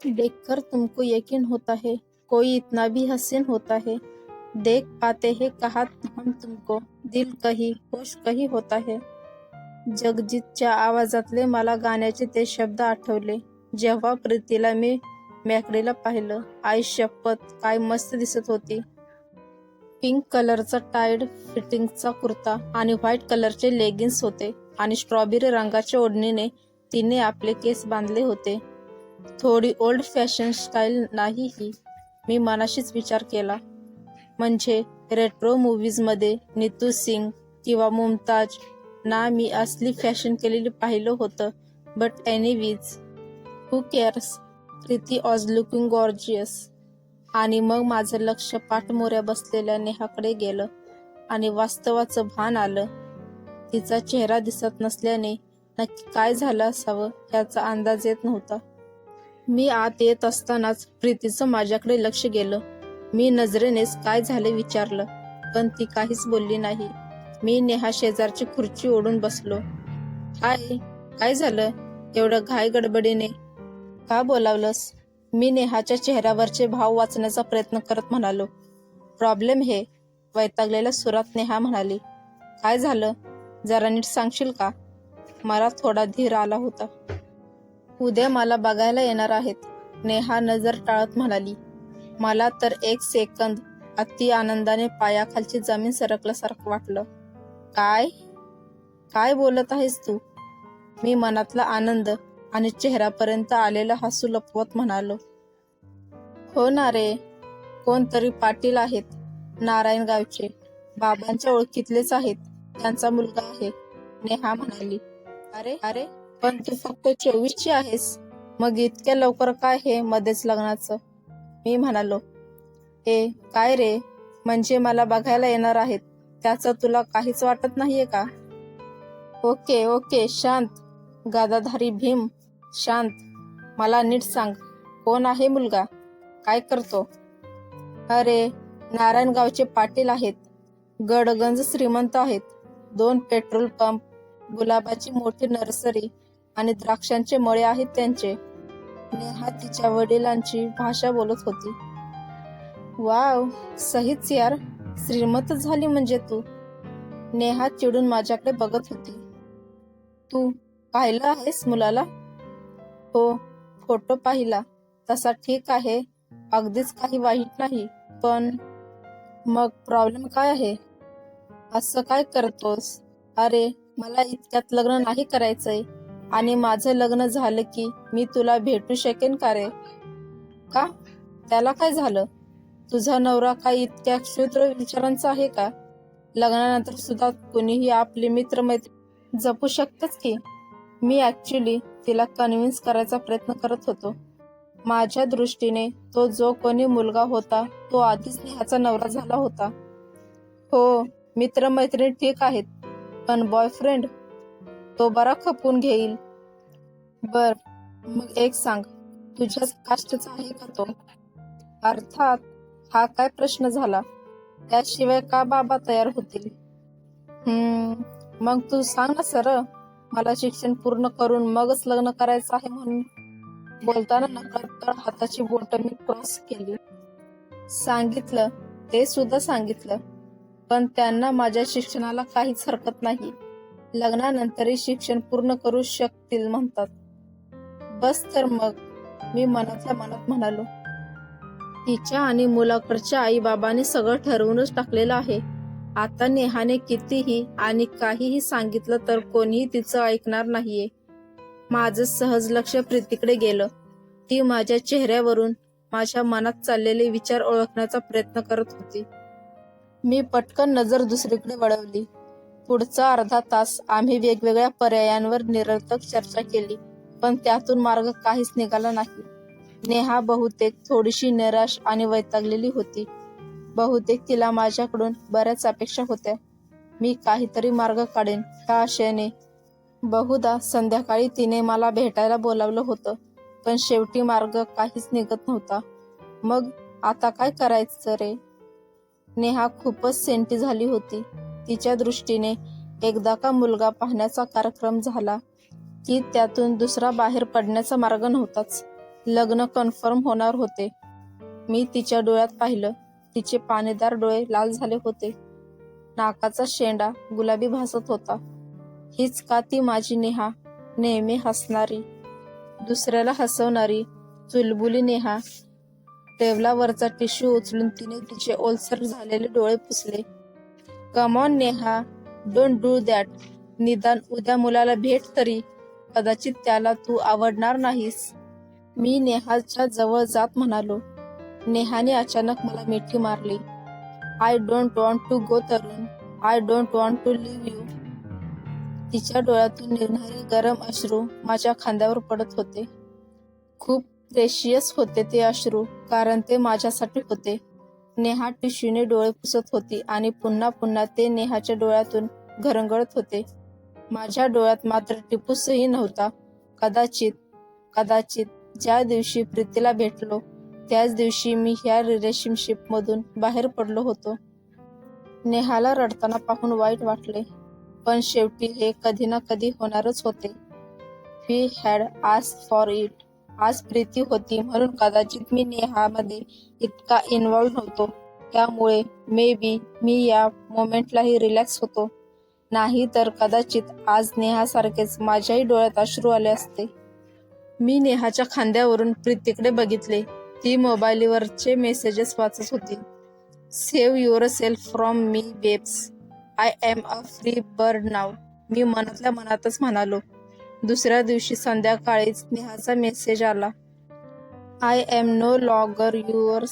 देखकर तुमको यकीन होता है कोई इतना भी हसीन होता है। देख पाते हैं कहा हम तुमको दिल कही होश कही होता है। जगजीतच्या आवाजातले मला गाण्याचे ते शब्द आठवले. जेव्हा प्रीतीला मी मॅकडीला पाहिलं आई शपथ काय मस्त दिसत होती. पिंक कलरचा टाईड फिटिंगचा कुर्ता आणि व्हाईट कलरचे लेगिन्स होते आणि स्ट्रॉबेरी रंगाच्या ओढणीने तिने आपले केस बांधले होते. थोडी ओल्ड फॅशन स्टाईल नाही ही मी मनाशीच विचार केला. म्हणजे रेट्रो मूवीजमध्ये नितू सिंग किंवा मुमताज ना मी असली फॅशन केलेली पाहिलं होतं but anyways who cares Preeti was looking gorgeous आणि मग माझं लक्ष पाठमोऱ्या बसलेल्या नेहाकडे गेलं आणि वास्तवाचं भान आलं. तिचा चेहरा दिसत नसल्याने नक्की काय झालं असावं याचा अंदाज येत नव्हता. मी आत येत असतानाच प्रीतीचं माझ्याकडे लक्ष गेलं. मी नजरेनेच काय झाले विचारलं पण ती काहीच बोलली नाही. मी नेहा शेजारची खुर्ची ओढून बसलो. हाय काय झालं? एवढं घाय गडबडीने का बोलावलंस? मी नेहाच्या चेहऱ्यावरचे भाव वाचण्याचा प्रयत्न करत म्हणालो. प्रॉब्लेम हे वैतागलेल्या सुरात नेहा म्हणाली. काय झालं? जरा नीट सांगशील का? मला थोडा धीर आला होता. उद्या मला बघायला येणार आहेत. नेहा नजर टाळत म्हणाली. मला तर एक सेकंद अति आनंदाने पायाखालची जमीन सरकल्यासारखं वाटलं. काय? काय बोलत आहेस तू? मी मनातला आनंद आणि चेहऱ्यापर्यंत आलेला हसू लपवत म्हणालो. हो ना रे कोणतरी पाटील आहेत नारायण गावचे बाबांच्या ओळखीतलेच आहेत. त्यांचा मुलगा आहे. नेहा म्हणाली. अरे अरे पण तू फक्त चोवीसची आहेस. मग इतक्या लवकर काय हे मध्येच लग्नाचं? मी म्हणालो ए काय रे? म्हणजे मला बघायला येणार आहेत. त्याचं तुला काहीच वाटत नाहीये का? ओके ओके शांत. गादाधारी भीम शांत. मला नीट सांग कोण आहे मुलगा? काय करतो? अरे नारायणगावचे पाटील आहेत. गडगंज श्रीमंत आहेत. दोन पेट्रोल पंप गुलाबाची मोठी नर्सरी आणि द्राक्षांचे मळे आहेत त्यांचे. नेहा तिच्या वडिलांची भाषा बोलत होती. वाव सहीच यार श्रीमंत झाली म्हणजे तू. नेहा चिडून माझ्याकडे बघत होती. तू पाहिलं आहेस मुलाला? हो फोटो पाहिला. तसा ठीक आहे. अगदीच काही वाईट नाही. पण मग प्रॉब्लेम काय आहे? असं काय करतोस? अरे मला इतक्यात लग्न नाही करायचंय. आणि माझं लग्न झालं की मी तुला भेटू शकेन का रे? का? त्याला काय झालं? तुझा नवरा काय इतक्या क्षुद्र विचारांचा आहे का? लग्नानंतर सुद्धा कोणीही आपले मित्र मैत्री जपू शकतच की? मी ऍक्च्युली तिला कन्व्हिन्स करायचा प्रयत्न करत होतो. माझ्या दृष्टीने तो जो कोणी मुलगा होता तो आधीच नेहाचा नवरा झाला होता. हो मित्रमैत्रिणी ठीक आहेत पण बॉयफ्रेंड तो बरा खपून घेईल. बर मग एक सांग तुझ्याच काष्टचा आहे का तो? अर्थात हा काय प्रश्न झाला? त्याशिवाय का बाबा तयार होतील? हम्म मग तू सांग ना सर मला शिक्षण पूर्ण करून मगच लग्न करायचं आहे म्हणून. बोलताना नकळत हाताची बोट मी क्रॉस केली. सांगितलं ते सुद्धा सांगितलं पण त्यांना माझ्या शिक्षणाला काहीच हरकत नाही. लग्नानंतरही शिक्षण पूर्ण करू शकतील म्हणतात. बस तर मग मी मनातल्या मनात म्हणालो. तिच्या आणि मुलाकडच्या आई बाबाने सगळं ठरवूनच टाकलेलं आहे. आता नेहाने कितीही आणि काहीही सांगितलं तर कोणीही तिचं ऐकणार नाहीये. माझं सहज लक्ष प्रीतीकडे गेलं. ती माझ्या चेहऱ्यावरून माझ्या मनात चाललेले विचार ओळखण्याचा प्रयत्न करत होती. मी पटकन नजर दुसरीकडे वळवली. पुढचा अर्धा तास आम्ही वेगवेगळ्या पर्यायांवर निरर्थक चर्चा केली पण त्यातून मार्ग काहीच निघाला नाही. नेहा बहुतेक थोडीशी निराश आणि वैतागलेली होती. बहुतेक तिला माझ्याकडून बऱ्याच अपेक्षा होत्या. मी काहीतरी मार्ग काढेन ह्या आशयाने बहुधा संध्याकाळी तिने मला भेटायला बोलावलं होतं पण शेवटी मार्ग काहीच निघत नव्हता. मग आता काय करायचं रे? नेहा खूपच सेंटी झाली होती. तिच्या दृष्टीने एकदा का मुलगा पाहण्याचा कार्यक्रम झाला की त्यातून दुसरा बाहेर पडण्याचा मार्ग नव्हताच. लग्न कन्फर्म होणार होते. मी तिच्या डोळ्यात पाहिलं. तिचे पाणीदार डोळे लाल झाले होते. नाकाचा शेंडा गुलाबी भासत होता. हीच का ती माझी नेहा? नेहमी हसणारी. दुसऱ्याला हसवणारी चुलबुली नेहा. टेबलावरचा टिश्यू उचलून तिने तिचे ओलसर झालेले डोळे पुसले. Come on Neha don't do that निदान उद्या मुलाला भेट तरी. कदाचित त्याला तू आवडणार नाहीस. मी नेहाच्या जवळ जात म्हणालो. नेहाने अचानक मला मिठी मारली. I don't want to go Tarun. I don't want to leave you तिच्या डोळ्यातून निघणारे गरम अश्रू माझ्या खांद्यावर पडत होते. खूप प्रेशियस होते ते अश्रू कारण ते माझ्यासाठी होते. नेहा टिश्यूने डोळे पुसत होती आणि पुन्हा पुन्हा ते नेहाच्या डोळ्यातून घरंगळत होते. माझ्या डोळ्यात मात्र टिपूसही नव्हता. कदाचित कदाचित ज्या दिवशी प्रीतीला भेटलो त्याच दिवशी मी ह्या रिलेशनशिप मधून बाहेर पडलो होतो. नेहाला रडताना पाहून वाईट वाटले पण शेवटी हे कधी ना कधी होणारच होते. We had ask for it आज प्रीती होती म्हणून कदाचित मी नेहामध्ये इतका इन्व्हॉल्व होतो त्यामुळे मे बी मी या मोमेंटलाही रिलॅक्स होतो. नाही तर कदाचित आज नेहासारखेच माझ्याही डोळ्यात अश्रू आले असते. मी नेहाच्या खांद्यावरून प्रीतीकडे बघितले. ती मोबाईलवरचे मेसेजेस वाचत होती. Save yourself from me babes I am a free bird नाव मी मनातल्या मनातच म्हणालो दुसऱ्या दिवशी संध्याकाळीच नेहाचा मेसेज आला. I am no longer your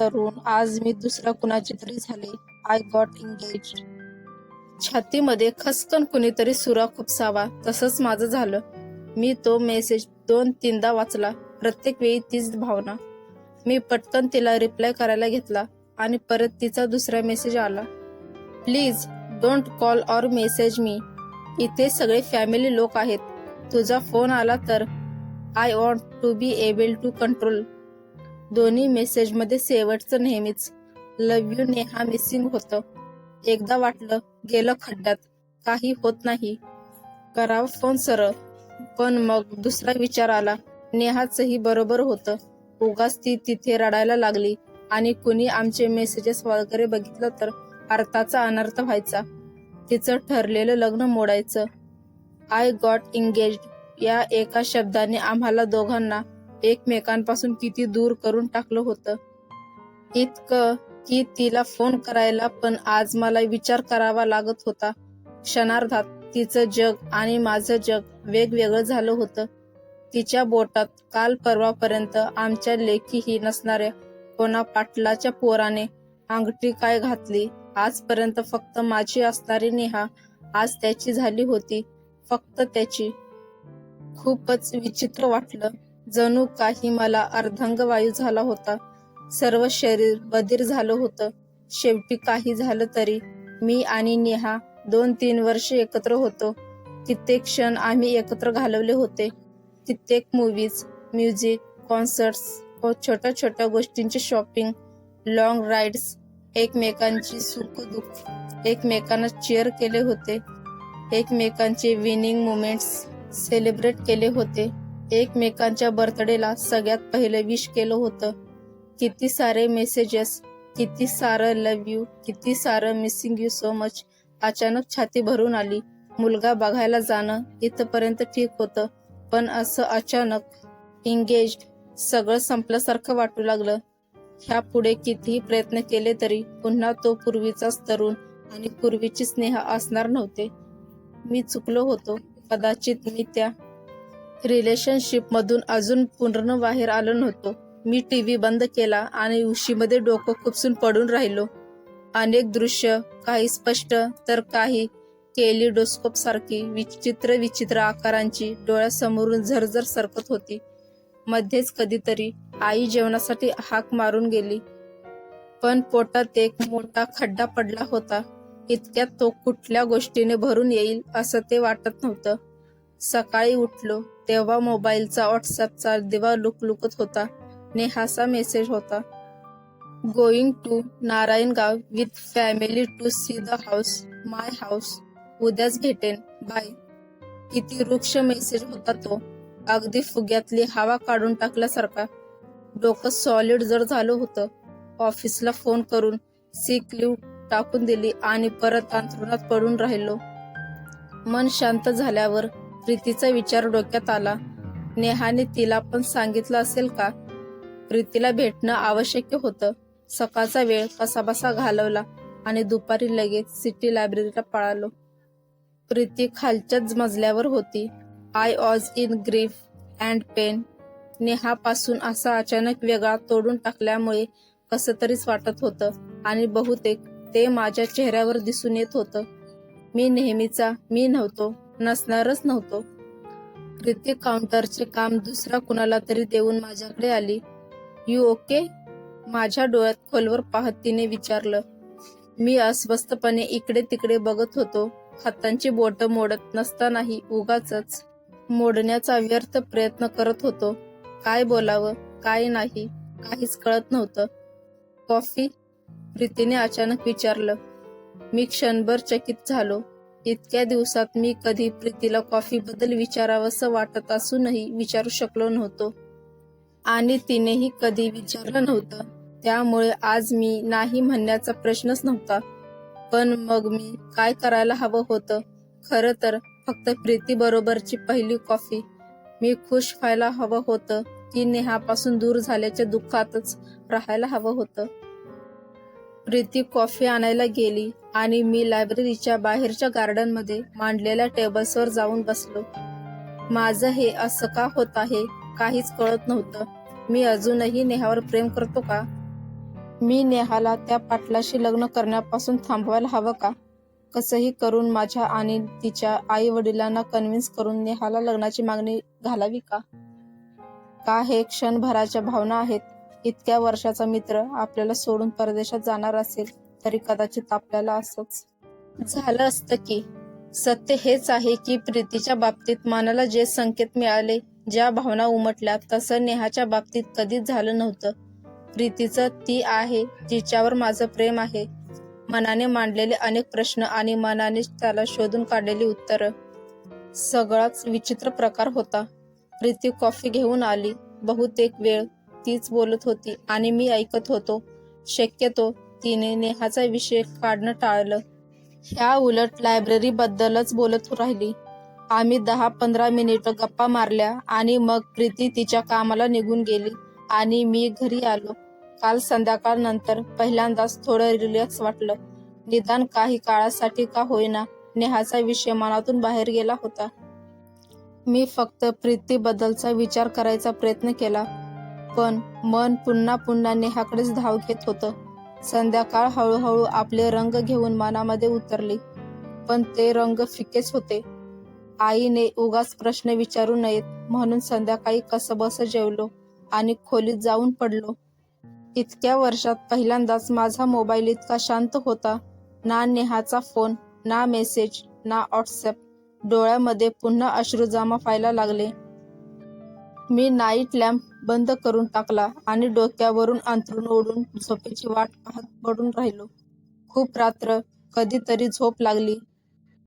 Tarun. आज मी दुसऱ्या कुणाची तरी झाले. आय गॉट एंगेज छातीमध्ये खसकन कुणीतरी सुरा खुपसावा. तसंच माझं झालं. मी तो मेसेज दोन तीनदा वाचला. प्रत्येक वेळी तीच भावना. मी पटकन तिला रिप्लाय करायला घेतला आणि परत तिचा दुसरा मेसेज आला. Please don't call or message me इथे सगळे फॅमिली लोक आहेत. तुझा फोन आला तर I want to be able to control दोन्ही मेसेजमध्ये शेवटचं नेहमीच. लव यू नेहा मिसिंग होतं. एकदा वाटलं गेलं खड्ड्यात. काही होत नाही. करावं फोन सरळ. पण मग दुसरा विचार आला. नेहाचंही बरोबर होतं. उगाच ती तिथे रडायला लागली. आणि कुणी आमचे मेसेजेस वगैरे बघितलं तर अर्थाचा अनर्थ व्हायचा. तिचं ठरलेलं लग्न मोडायचं. आय गॉट एंगेज या एका शब्दाने आम्हाला दोघांना एकमेकांपासून किती दूर करून टाकलं होतं. इतकं की तिला फोन करायला पण आज मला विचार करावा लागत होता. क्षणार्धात तिचं जग आणि माझं जग वेगवेगळं झालं होतं. तिच्या बोटात काल परवापर्यंत आमच्या लेखीही नसणाऱ्या कोणा पाटलाच्या पोराने अंगठी काय घातली? आजपर्यंत फक्त माझी असणारी नेहा आज त्याची झाली होती. फक्त त्याची. खूपच विचित्र वाटलं. जणू काही मला अर्धांगवायू झाला होता. सर्व शरीर बधीर झालं होतं. शेवटी काही झालं तरी. मी आणि नेहा दोन तीन वर्ष एकत्र होतो. कित्येक क्षण आम्ही एकत्र घालवले होते. कित्येक मूवीज म्युझिक कॉन्सर्ट्स व छोट्या छोट्या गोष्टींची शॉपिंग लॉंग राईड्स एकमेकांची सुख दुःख एकमेकांना चेअर केले होते. एकमेकांचे विनिंग मुमेंट्स सेलिब्रेट केले होते. एकमेकांच्या बर्थडेला सगळ्यात पहिलं विश केलं होतं. किती सारे मेसेजेस किती सारं लव यू किती सारं मिसिंग यू सो मच अचानक छाती भरून आली. मुलगा बघायला जाणं इथपर्यंत ठीक होतं. पण असं अचानक इंगेज सगळं संपल्यासारखं वाटू लागलं. ह्या पुढे कितीही प्रयत्न केले तरी पुन्हा तो पूर्वीचाच तरुण आणि पूर्वीची स्नेह असणार नव्हते. मी चुकलो होतो. कदाचित मी त्या रिलेशनशिपमधून अजून पूर्ण बाहेर आलो नव्हतो. मी टी व्ही बंद केला आणि उशीमध्ये डोकं खुपसून पडून राहिलो. अनेक दृश्य काही स्पष्ट तर काही केलिडोस्कोप सारखी विचित्र विचित्र आकारांची डोळ्यासमोरून झरझर सरकत होती. मध्येच कधीतरी आई जेवणासाठी हाक मारून गेली. पण पोटात एक मोठा खड्डा पडला होता. इतक्यात तो कुठल्या गोष्टीने भरून येईल असं ते वाटत नव्हतं. सकाळी उठलो तेव्हा मोबाईलचा व्हॉट्सअपचा दिवा लुकलुकत होता. नेहाचा मेसेज होता going to Narayangaon with family to see the house my house उद्याच भेटेन बाय किती वृक्ष मेसेज होता तो. अगदी फुग्यातली हवा काढून टाकल्यासारखा. डोकं सॉलिड जर झालं होतं. ऑफिसला फोन करून सिक लिव्ह टाकून दिली आणि परत अंथरुणात पडून राहिलो. मन शांत झाल्यावर प्रीतीचा विचार डोक्यात आला. नेहाने तिला पण सांगितलं असेल का? प्रीतीला भेटणं आवश्यक होतं. सकाळचा वेळ कसाबसा घालवला आणि दुपारी लगेच सिटी लायब्ररीला पळालो. प्रीती खालच्याच मजल्यावर होती. I was in grief and pain नेहापासून असा अचानक वेगळा तोडून टाकल्यामुळे कसं तरीच वाटत होतं आणि बहुतेक ते माझ्या चेहऱ्यावर दिसून येत होतं. मी नेहमीचा मी नव्हतो नसणारच नव्हतो. प्रीती काउंटरचे काम दुसरा कुणाला तरी देऊन माझ्याकडे आली. You okay? माझ्या डोळ्यात खोलवर पाहत तिने विचारलं. मी अस्वस्थपणे इकडे तिकडे बघत होतो. हातांची बोट मोडत नसतानाही उगाच मोडण्याचा व्यर्थ प्रयत्न करत होतो. काय बोलावं काय नाही काहीच कळत नव्हतं. कॉफी प्रीतीने अचानक विचारलं मी क्षणभर चकित झालो. इतक्या दिवसात मी कधी प्रीतीला कॉफी बद्दल विचारावंसं वाटत असूनही विचारू शकलो नव्हतो. आणि तिनेही कधी विचारलं नव्हतं. त्यामुळे आज मी नाही म्हणण्याचा प्रश्नच नव्हता. पण मग मी काय करायला हवं होतं? खरं तर फक्त प्रीती बरोबरची पहिली कॉफी मी खुश व्हायला हवं होतं की नेहापासून दूर झाल्याच्या दुःखातच राहायला हवं होतं. प्रीती कॉफी आणायला गेली आणि मी लायब्ररीच्या बाहेरच्या गार्डनमध्ये मांडलेल्या टेबल्सवर जाऊन बसलो. माझं हे असं का होत आहे? काहीच कळत नव्हतं. मी अजूनही नेहावर प्रेम करतो का? मी नेहाला त्या पाटलाशी लग्न करण्यापासून थांबवायला हवं का? कसंही करून माझ्या आणि तिच्या आई वडिलांना कन्व्हिन्स करून नेहाला लग्नाची मागणी घालावी का? का हे क्षणभराच्या भावना आहेत? इतक्या वर्षाचा मित्र आपल्याला सोडून परदेशात जाणार असेल तरी कदाचित आपल्याला असंच झालं असतं की. सत्य हेच आहे की प्रीतीच्या बाबतीत मनाला जे संकेत मिळाले ज्या भावना उमटल्या तसं नेहाच्या बाबतीत कधीच झालं नव्हतं. प्रीतीचं ती आहे जिच्यावर माझं प्रेम आहे. मनाने मांडलेले अनेक प्रश्न आणि मनाने त्याला शोधून काढलेली उत्तरं. सगळाच विचित्र प्रकार होता. प्रीती कॉफी घेऊन आली. बहुतेक वेळ तीच बोलत होती आणि मी ऐकत होतो. शक्यतो तिने नेहाचा विषय काढणं टाळलं. ह्या उलट लायब्ररी बद्दलच बोलत राहिली. आम्ही दहा पंधरा मिनिटं गप्पा मारल्या आणि मग प्रीती तिच्या कामाला निघून गेली आणि मी घरी आलो. काल संध्याकाळ नंतर पहिल्यांदाच थोडं रिलॅक्स वाटलं. निदान काही काळासाठी का होईना नेहाचा विषय मनातून बाहेर गेला होता. मी फक्त प्रीतीबद्दलचा विचार करायचा प्रयत्न केला. पण मन पुन्हा पुन्हा नेहाकडेच धाव घेत होतं. संध्याकाळ हळूहळू आपले रंग घेऊन मनामध्ये उतरली. पण ते रंग फिकेच होते. आईने उगाच प्रश्न विचारू नयेत म्हणून संध्याकाळी कसबस जेवलो आणि खोलीत जाऊन पडलो. इतक्या वर्षात पहिल्यांदाच माझा मोबाईल इतका शांत होता. ना नेहाचा फोन ना मेसेज ना व्हॉट्सअप. डोळ्यामध्ये पुन्हा अश्रू जमा व्हायला लागले. मी नाईट लॅम्प बंद करून टाकला आणि डोक्यावरून अंथरून ओढून झोपेची वाट पाहत पडून राहिलो. खूप रात्र कधीतरी झोप लागली.